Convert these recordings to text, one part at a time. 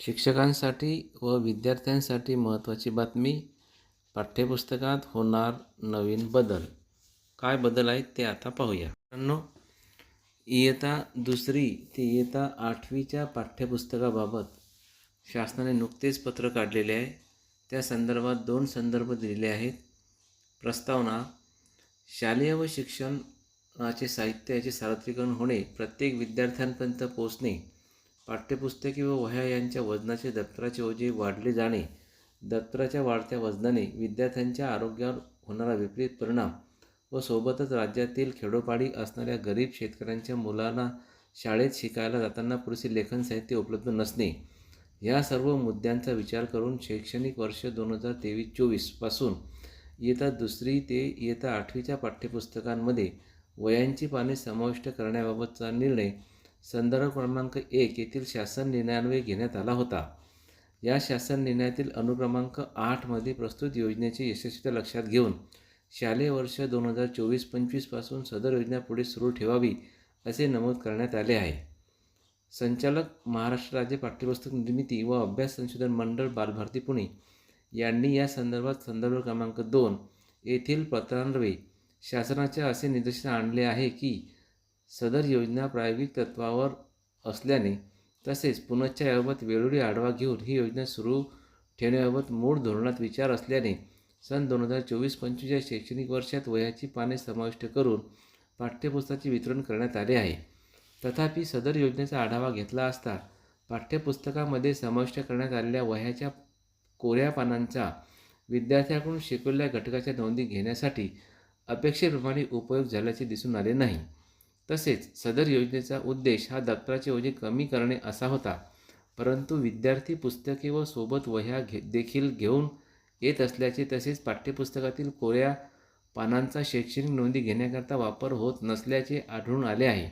शिक्षकांसाठी व विद्यार्थ्यांसाठी महत्त्वाची बातमी पाठ्यपुस्तकात होणार नवीन बदल. काय बदल आहेत ते आता पाहूया. मित्रांनो इयता दुसरी ते इयता आठवीच्या पाठ्यपुस्तकाबाबत शासनाने नुकतेच पत्र काढलेले आहे. त्या संदर्भात दोन संदर्भ दिलेले आहेत. प्रस्तावना शालेय व शिक्षणाचे साहित्य याचे सार्वत्रिकरण होणे प्रत्येक विद्यार्थ्यांपर्यंत पोचणे पाठ्यपुस्तके व वह्या यांच्या वजनाचे दप्तराचे ओझे वाढले जाणे दप्तराच्या वाढत्या वजनाने विद्यार्थ्यांच्या आरोग्यावर होणारा विपरीत परिणाम व सोबतच राज्यातील खेडोपाडी असणाऱ्या गरीब शेतकऱ्यांच्या मुलांना शाळेत शिकायला जाताना पुरेसे लेखन साहित्य उपलब्ध नसणे या सर्व मुद्द्यांचा विचार करून शैक्षणिक वर्ष दोन हजार तेवीस चोवीसपासून येता दुसरी ते येता आठवीच्या पाठ्यपुस्तकांमध्ये वयांची पाने समाविष्ट करण्याबाबतचा निर्णय संदर्भ क्रमांक एक येथील शासन निर्णयान्वये घेण्यात आला होता. या शासन निर्णयातील अनुक्रमांक आठमध्ये प्रस्तुत योजनेची यशस्वीता लक्षात घेऊन शालेय वर्ष दोन हजार चोवीस पंचवीसपासून सदर योजना पुढे सुरू ठेवावी असे नमूद करण्यात आले आहे. संचालक महाराष्ट्र राज्य पाठ्यपुस्तक निर्मिती व अभ्यास संशोधन मंडळ बालभारती पुणे यांनी या संदर्भात संदर्भ क्रमांक दोन येथील पत्रान्वये शासनाच्या असे निदर्शन आणले आहे की सदर योजना प्रायोगिक तत्वावर असल्याने तसेच पुनश्च याबाबत वेळोवेळी आढावा घेऊन ही योजना सुरू ठेवण्याबाबत मूळ धोरणात विचार असल्याने सन दोन हजार चोवीस पंचवीस या शैक्षणिक वर्षात वयाची पाने समाविष्ट करून पाठ्यपुस्तकाचे वितरण करण्यात आले आहे. तथापि सदर योजनेचा आढावा घेतला असता पाठ्यपुस्तकामध्ये समाविष्ट करण्यात आलेल्या वह्याच्या कोऱ्या पानांचा विद्यार्थ्याकडून शिकवलेल्या घटकाच्या नोंदी घेण्यासाठी अपेक्षेप्रमाणे उपयोग झाल्याचे दिसून आले नाही. तसेच सदर योजनेचा उद्देश हा दप्तराचे ओझे कमी करणे असा होता. परंतु विद्यार्थी पुस्तके व सोबत वह्या घे देखील घेऊन येत असल्याचे तसेच पाठ्यपुस्तकातील कोऱ्या पानांचा शैक्षणिक नोंदी घेण्याकरता वापर होत नसल्याचे आढळून आले आहे.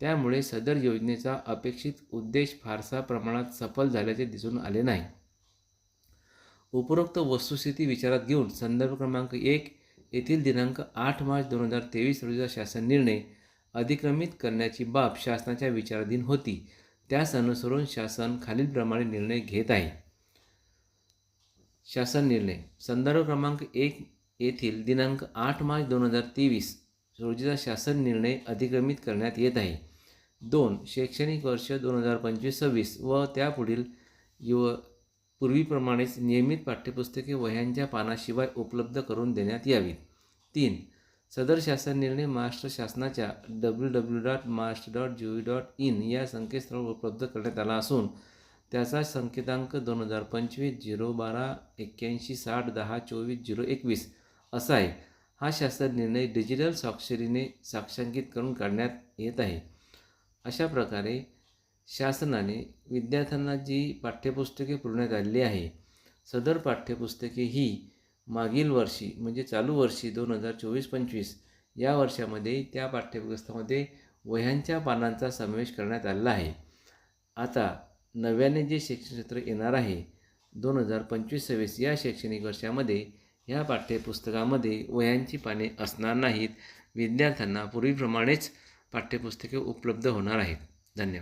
त्यामुळे सदर योजनेचा अपेक्षित उद्देश फारसा प्रमाणात सफल झाल्याचे दिसून आले नाही. उपरोक्त वस्तुस्थिती विचारात घेऊन संदर्भ क्रमांक एक येथील दिनांक आठ मार्च दोन हजार तेवीस रोजीचा शासन निर्णय अधिक्रमित करण्याची बाब शासनाच्या विचाराधीन होती. त्यास अनुसरून शासन खालीलप्रमाणे निर्णय घेत आहे. शासन निर्णय. संदर्भ क्रमांक एक येथील दिनांक आठ मार्च दोन हजार तेवीस रोजीचा शासन निर्णय अधिक्रमित करण्यात येत आहे. दोन शैक्षणिक वर्ष दोन हजार पंचवीस सव्वीस व त्यापुढील युव पूर्वीप्रमाणेच नियमित पाठ्यपुस्तके वह्यांच्या पानाशिवाय उपलब्ध करून देण्यात यावीत. तीन सदर शासन निर्णय महाराष्ट्र शासनाच्या W W dot Maharashtra dot G dot in या संकेतस्थळावर उपलब्ध करण्यात आला असून त्याचा संकेतांक दोन हजार पंचवीस झिरो बारा एक्क्याऐंशी साठ दहा चोवीस झिरो एकवीस असा आहे. हा शासन निर्णय डिजिटल स्वाक्षरीने साक्षांकित करून काढण्यात येत आहे. अशा प्रकारे शासनाने विद्यार्थ्यांना जी पाठ्यपुस्तके पुरवण्यात आलेली आहे सदर पाठ्यपुस्तके ही मागील वर्षी म्हणजे चालू वर्षी दोन हजार चोवीस पंचवीस या वर्षामध्ये त्या पाठ्यपुस्तकामध्ये वह्यांच्या पानांचा समावेश करण्यात आलेला आहे. आता नव्याने जे शैक्षणिक क्षेत्र येणार आहे दोन हजार पंचवीस सव्वीस या शैक्षणिक वर्षामध्ये ह्या पाठ्यपुस्तकामध्ये वह्यांची पाने असणार नाहीत. विद्यार्थ्यांना पूर्वीप्रमाणेच पाठ्यपुस्तके उपलब्ध होणार आहेत. धन्यवाद.